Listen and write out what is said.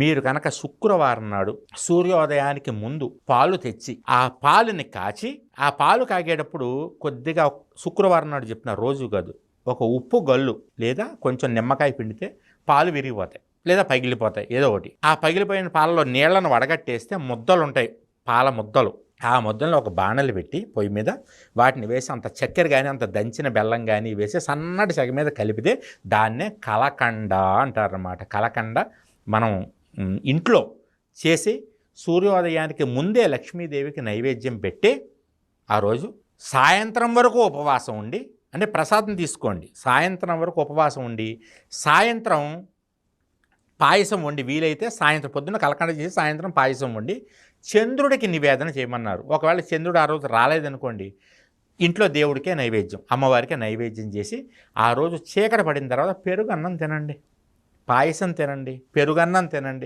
మీరు కనుక శుక్రవారం నాడు సూర్యోదయానికి ముందు పాలు తెచ్చి ఆ పాలుని కాచి ఆ పాలు కాగేటప్పుడు కొద్దిగా శుక్రవారం నాడు చెప్పిన రోజు కాదు ఒక ఉప్పు గల్లు లేదా కొంచెం నిమ్మకాయ పిండితే పాలు విరిగిపోతాయి లేదా పగిలిపోతాయి ఏదో ఒకటి. ఆ పగిలిపోయిన పాలలో నీళ్ళను వడగట్టేస్తే ముద్దలు ఉంటాయి పాల ముద్దలు. ఆ ముద్దలను ఒక బాణలు పెట్టి పొయ్యి మీద వాటిని వేసి అంత చక్కెర కానీ అంత దంచిన బెల్లం కానీ వేసి సన్నటి సగ మీద కలిపితే దాన్నే కలకండ అంటారన్నమాట. కలకండ మనం ఇంట్లో చేసి సూర్యోదయానికి ముందే లక్ష్మీదేవికి నైవేద్యం పెట్టి ఆ రోజు సాయంత్రం వరకు ఉపవాసం ఉండి అంటే ప్రసాదం తీసుకోండి. సాయంత్రం వరకు ఉపవాసం ఉండి సాయంత్రం పాయసం వండి వీలైతే సాయంత్రం పొద్దున్న కలకండ చేసి సాయంత్రం పాయసం వండి చంద్రుడికి నివేదన చేయమన్నారు. ఒకవేళ చంద్రుడు ఆ రోజు రాలేదనుకోండి ఇంట్లో దేవుడికే నైవేద్యం అమ్మవారికే నైవేద్యం చేసి ఆ రోజు చీకట పడిన తర్వాత పెరుగు అన్నం తినండి. పాయసం తినండి పెరుగన్నం తినండి.